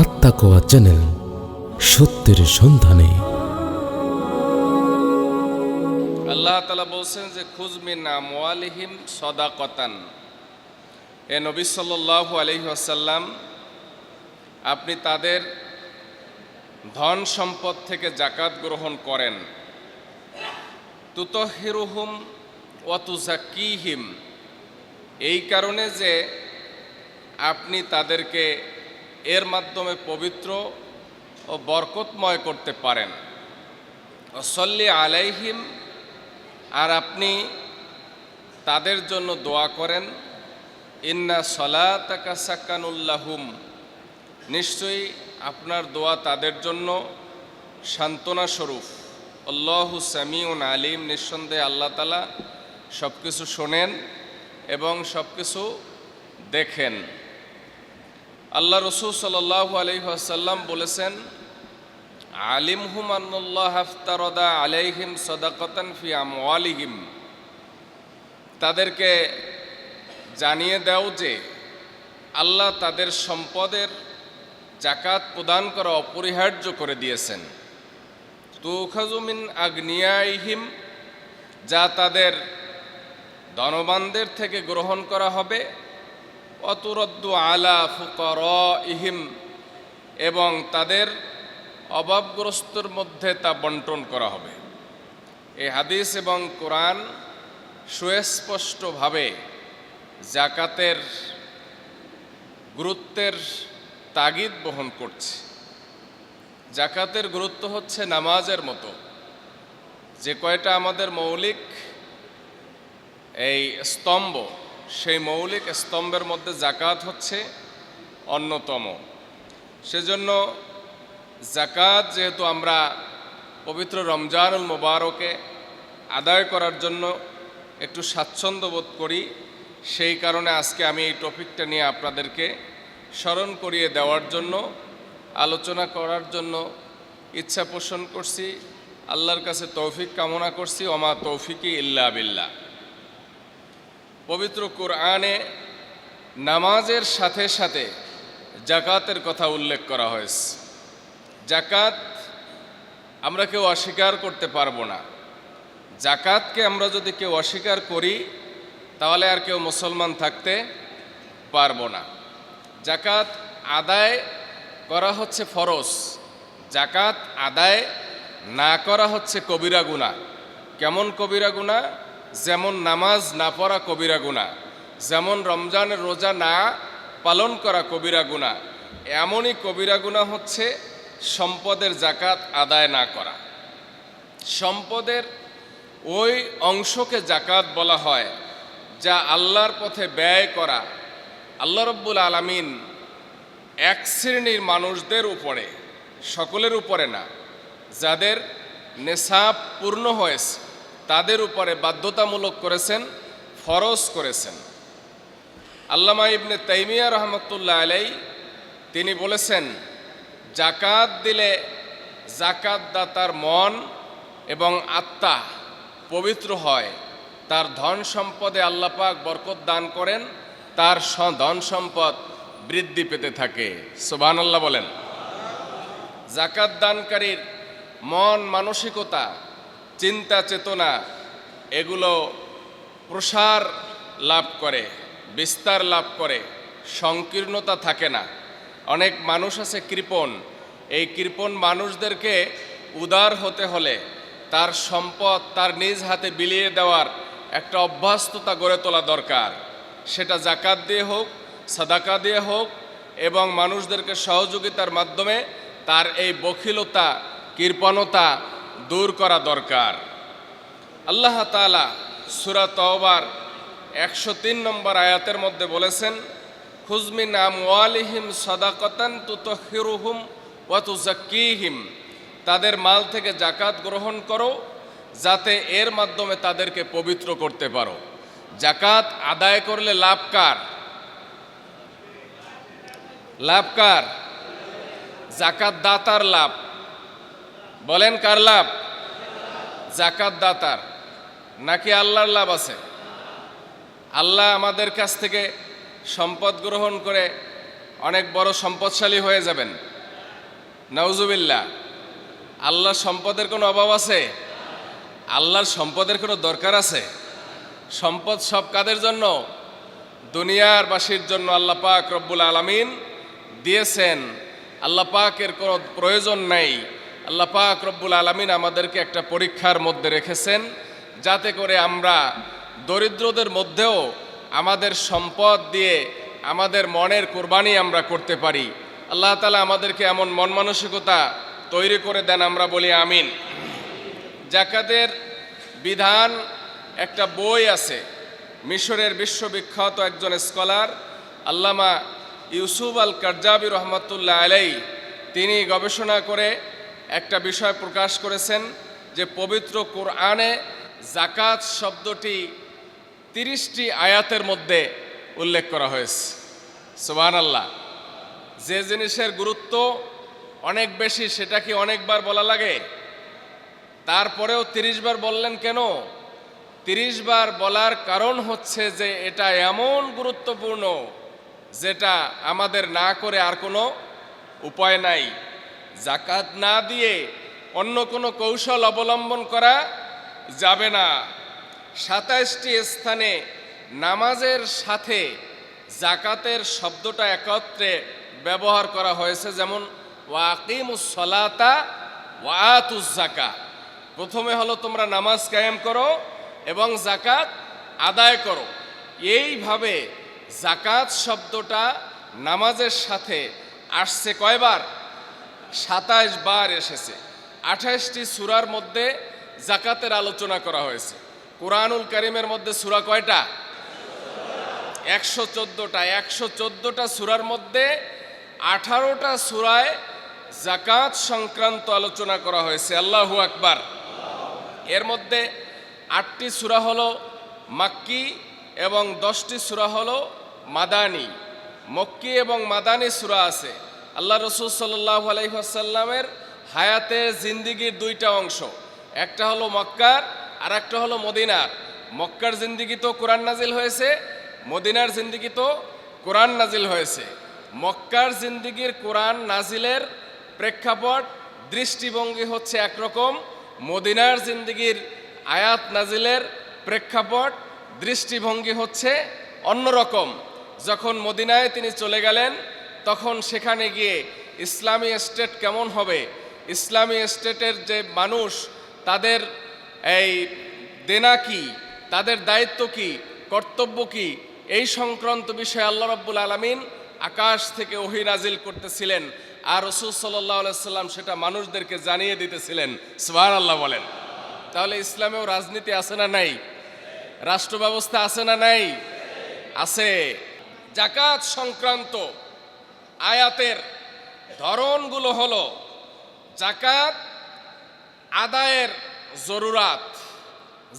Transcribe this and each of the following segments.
আত্মাকোয়া channel সত্যের সন্ধানে। আল্লাহ তালা বলছেন যে খুজমিন আমওয়ালিহিম সদাকতান। এ নবী সাল্লাল্লাহু আলাইহি আসাল্লাম আপনি তাদের ধন সম্পদ থেকে জাকাত গ্রহণ করেন। তুতহিরুহুম ওয়াতুজাকিহিম এই কারণে যে আপনি তাদেরকে এর মাধ্যমে পবিত্র ও বরকতময় করতে পারেন। সল্লি আলাইহিম, আর আপনি তাদের জন্য দোয়া করেন, ইন্না সলাতাকা সাক্কানুল্লাহুম নিশ্চয়ই আপনার দোয়া তাদের জন্য সান্ত্বনা স্বরূপ আল্লাহু সামিউন আলিম, নিঃসন্দেহে আল্লাহ তালা সব কিছু শোনেন এবং সব কিছু দেখেন। আল্লাহ রসুল আলহিহাসাল্লাম বলেছেন, আলিমহুম আন্নুল্লাহ হাফতারদা আলাইহিম সদাকতান ফি আমওয়ালিহিম। তাদেরকে জানিয়ে দাও যে, আল্লাহ তাদের সম্পদের জাকাত প্রদান করা অপরিহার্য করে দিয়েছেন। তুখাজুমিন আগ্নিয়াইহিম, যা তাদের ধনবানদের থেকে গ্রহণ করা হবে। অতুরদ্দু আলা ফুকর ইহিম এবং তাদের অভাবগ্রস্তর মধ্যে তা বন্টন করা হবে। এই হাদিস এবং কোরআন সুস্পষ্টভাবে জাকাতের গুরুত্বের তাগিদ বহন করছে। জাকাতের গুরুত্ব হচ্ছে নামাজের মতো। যে কয়টা আমাদের মৌলিক এই স্তম্ভ সেই মৌলিক স্তম্ভের মধ্যে জাকাত হচ্ছে অন্যতম। সেজন্য জাকাত যেহেতু আমরা পবিত্র রমজানুল মোবারকে আদায় করার জন্য একটু স্বাচ্ছন্দ্য বোধ করি, সেই কারণে আজকে আমি এই টপিকটা নিয়ে আপনাদেরকে স্মরণ করিয়ে দেওয়ার জন্য, আলোচনা করার জন্য ইচ্ছা পোষণ করছি। আল্লাহর কাছে তৌফিক কামনা করছি। ওমা তৌফিকি ইল্লা বিল্লাহ। পবিত্র কোরআনে নামাজের সাথে সাথে জাকাতের কথা উল্লেখ করা হয়েছে। জাকাত আমরা কেউ অস্বীকার করতে পারব না। জাকাতকে আমরা যদি কেউ অস্বীকার করি, তাহলে আর কেউ মুসলমান থাকতে পারব না। জাকাত আদায় করা হচ্ছে ফরজ। জাকাত আদায় না করা হচ্ছে কবিরা গুণা কেমন কবিরা গুণা যেমন নামাজ না পড়া কবিরা গুণা যেমন রমজানের রোজা না পালন করা কবিরা গুণা এমনই কবিরা গুণা হচ্ছে সম্পদের জাকাত আদায় না করা। সম্পদের ওই অংশকে জাকাত বলা হয় যা আল্লাহর পথে ব্যয় করা। আল্লাহ রব্বুল আলমিন এক শ্রেণির মানুষদের উপরে, সকলের উপরে না, যাদের নেশাব পূর্ণ হয়েছে তাদের উপরে বাধ্যতামূলক করেছেন, ফরজ করেছেন। আল্লামা ইবনে তাইমিয়া রহমতুল্লাহ আলাই তিনি বলেছেন জাকাত দিলে জাকাত দাতার মন এবং আত্মা পবিত্র হয়, তার ধন সম্পদে আল্লাপাক বরকত দান করেন, তার ধন সম্পদ বৃদ্ধি পেতে থাকে। সোবান আল্লাহ বলেন। জাকাত দানকারীর মন মানসিকতা চিন্তা চেতনা, এগুলো প্রসার লাভ করে, বিস্তার লাভ করে, সংকীর্ণতা থাকে না। অনেক মানুষ আছে কৃপণ। এই কৃপণ মানুষদেরকে উদার হতে হলে তার সম্পদ তার নিজ হাতে বিলিয়ে দেওয়ার একটা অভ্যস্ততা গড়ে তোলা দরকার। সেটা জাকাত দিয়ে হোক, সাদাকা দিয়ে হোক এবং মানুষদেরকে সহযোগিতার মাধ্যমে তার এই বখিলতা, কৃপণতা দূর করা দরকার। আল্লাহ তালা সুরা তওবার একশো তিন নম্বর আয়াতের মধ্যে বলেছেন খুজমিন আমওয়ালিহিম সদাকতান তুতহিরুহুম ওয়াতুজাক্কিহিম তাদের মাল থেকে জাকাত গ্রহণ করো, যাতে এর মাধ্যমে তাদেরকে পবিত্র করতে পারো। জাকাত আদায় করলে লাভ কার? লাভ কার? জাকাত দাতার লাভ। বলেন কার লাভ? জাকাত দাতার। নাকি আল্লাহর লাভ আছে? আল্লাহ আমাদের কাছ থেকে সম্পদ গ্রহণ করে অনেক বড় সম্পদশালী হয়ে যাবেন। নাউজুবিল্লা আল্লাহর সম্পদের কোনো অভাব আছে? আল্লাহর সম্পদের কোনো দরকার আছে? সম্পদ সব কাদের জন্য? দুনিয়ার বাসীর জন্য আল্লাহ পাক রব্বুল আলামিন দিয়েছেন। আল্লাহ পাকের কোনো প্রয়োজন নেই। আল্লাহ পাক রব্বুল আলামিন আমাদেরকে একটা পরীক্ষার মধ্যে রেখেছেন, যাতে করে আমরা দরিদ্রদের মধ্যেও আমাদের সম্পদ দিয়ে আমাদের মনের কোরবানি আমরা করতে পারি। আল্লাহ তালা আমাদেরকে এমন মন মানসিকতা তৈরি করে দেন, আমরা বলি আমিন। জাকাতের বিধান একটা বই আছে, মিশরের বিশ্ববিখ্যাত একজন স্কলার, আল্লামা ইউসুফ আল কারজাবি রহমতুল্লাহ আলাই তিনি গবেষণা করে একটা বিষয় প্রকাশ করেছেন যে পবিত্র কোরআনে জাকাত শব্দটি তিরিশটি আয়াতের মধ্যে উল্লেখ করা হয়েছে। সোহান আল্লাহ যে জিনিসের গুরুত্ব অনেক বেশি, সেটা কি অনেকবার বলা লাগে? তারপরেও তিরিশ বার বললেন কেন? তিরিশ বার বলার কারণ হচ্ছে যে এটা এমন গুরুত্বপূর্ণ যেটা আমাদের না করে আর কোনো উপায় নাই। জাকাত না দিয়ে অন্য কোনো কৌশল অবলম্বন করা যাবে না। সাতাইশটি স্থানে নামাজের সাথে জাকাতের শব্দটা একত্রে ব্যবহার করা হয়েছে, যেমন ওয়াকিমুস সলাতা ওয়াতুস জাকা প্রথমে হলো তোমরা নামাজ কায়েম করো এবং জাকাত আদায় করো। এইভাবে জাকাত শব্দটা নামাজের সাথে আসছে কয়বার? সাতাইশ বার এসেছে। আঠাইশটি সুরার মধ্যে জাকাতের আলোচনা করা হয়েছে। কোরআনুল করিমের মধ্যে সুরা কয়টা? একশো চোদ্দোটা। একশো চোদ্দোটা সুরার মধ্যে আঠারোটা সুরায় জাকাত সংক্রান্ত আলোচনা করা হয়েছে। আল্লাহু আকবার। এর মধ্যে আটটি সুরা হলো মাক্কি এবং দশটি সুরা হলো মাদানি। মক্কি এবং মাদানি সুরা আছে। আল্লাহ রসুল সাল্লাহ আলহিহাসাল্লামের হায়াতে জিন্দিগির দুইটা অংশ। একটা হলো মক্কার আর একটা হলো মদিনার। মক্কার জিন্দিগি তো কোরআন নাজিল হয়েছে, মদিনার জিন্দিগি তো কোরআন নাজিল হয়েছে। মক্কার জিন্দিগির কোরআন নাজিলের প্রেক্ষাপট, দৃষ্টিভঙ্গি হচ্ছে একরকম। মদিনার জিন্দিগির আয়াত নাজিলের প্রেক্ষাপট, দৃষ্টিভঙ্গি হচ্ছে অন্যরকম। যখন মদিনায় তিনি চলে গেলেন তখন সেখানে গিয়ে ইসলামী স্টেট কেমন হবে? ইসলামী স্টেটের যে মানুষ, তাদের এই দেনা কি? তাদের দায়িত্ব কি? কর্তব্য কি? এই সংক্রান্ত বিষয়ে আল্লাহ রাব্বুল আলমিন আকাশ থেকে ওহি নাজিল করতেছিলেন আর রসুল সাল্লাহ সাল্লাম সেটা মানুষদেরকে জানিয়ে দিতেছিলেন। সোহান আল্লাহ বলেন। তাহলে ইসলামেও রাজনীতি আছে না নাই? রাষ্ট্র ব্যবস্থা আছে না নাই? আছে। জাকাত সংক্রান্ত আয়াতের ধরনগুলো হলো জাকাত আদায়ের জরুরাত।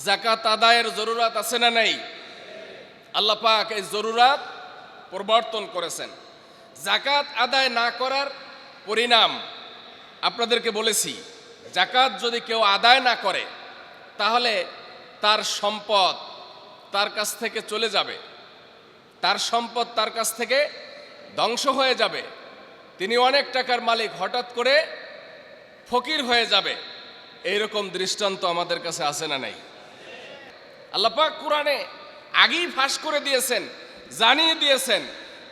জাকাত আদায়ের জরুরাত আছে না নাই? আল্লাহ পাক এই জরুরাত প্রবর্তন করেছেন। জাকাত আদায় না করার পরিণাম আপনাদেরকে বলেছি, জাকাত যদি কেউ আদায় না করে, তাহলে তার সম্পদ তার কাছ থেকে চলে যাবে। তার সম্পদ তার কাছ থেকে ধ্বংস হয়ে যাবে। তিনি অনেক টাকার মালিক। হঠাৎ করে ফকির হয়ে যাবে। এইরকম দৃষ্টান্ত আমাদের কাছে আছে না নাই? আল্লাপাক কোরআনে আগেই ফাঁস করে দিয়েছেন, জানিয়ে দিয়েছেন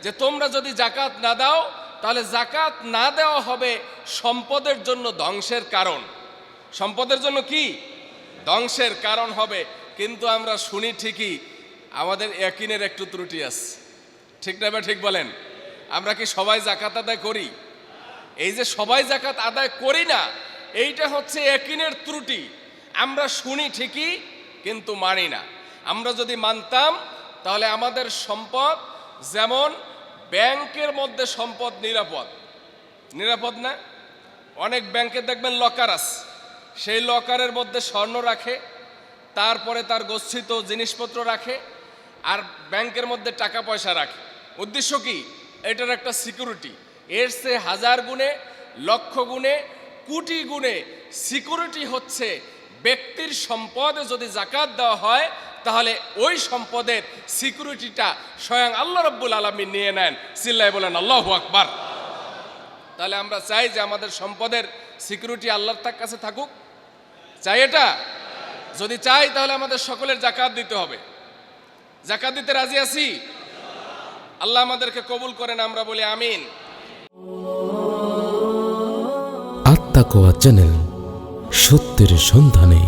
যে তোমরা যদি জাকাত না দাও, তাহলে জাকাত না দেওয়া হবে সম্পদের জন্য ধ্বংসের কারণ। সম্পদের জন্য কি? ধ্বংসের কারণ হবে। কিন্তু আমরা শুনি ঠিকই, আমাদের একিনের একটু ত্রুটি আছে। ঠিক না ঠিক বলেন? আমরা কি সবাই জাকাত আদায় করি? এই যে সবাই জাকাত আদায় করি না, এইটা হচ্ছে একিনের ত্রুটি। আমরা শুনি ঠিকই, কিন্তু মানি না। আমরা যদি মানতাম, তাহলে আমাদের সম্পদ যেমন ব্যাংকের মধ্যে সম্পদ নিরাপদ। নিরাপদ না? অনেক ব্যাংকে দেখবেন লকার আছে। সেই লকারের মধ্যে স্বর্ণ রাখে, তারপরে তার গচ্ছিত জিনিসপত্র রাখে, আর ব্যাংকের মধ্যে টাকা পয়সা রাখে। উদ্দেশ্য কি? এটার একটা সিকিউরিটি এর সে হাজার গুণে, লক্ষ গুণে, কোটি গুণে সিকিউরিটি হচ্ছে ব্যক্তির সম্পদে যদি জাকাত দেওয়া হয়, তাহলে ওই সম্পদের সিকিউরিটিটা স্বয়ং আল্লাহ রব্বুল আলমী নিয়ে নেন। চিল্লাই বলেন, আল্লাহ আকবার। তাহলে আমরা চাই যে আমাদের সম্পদের সিকিউরিটি আল্লাহর তার কাছে থাকুক। চাই এটা? যদি চাই, তাহলে আমাদের সকলের জাকাত দিতে হবে। জাকাত দিতে রাজি আছি? আল্লাহ আমাদেরকে কবুল করেন আমরা বলি আমিন। আত্মাকোয়া চ্যানেল সত্যের সন্ধানে।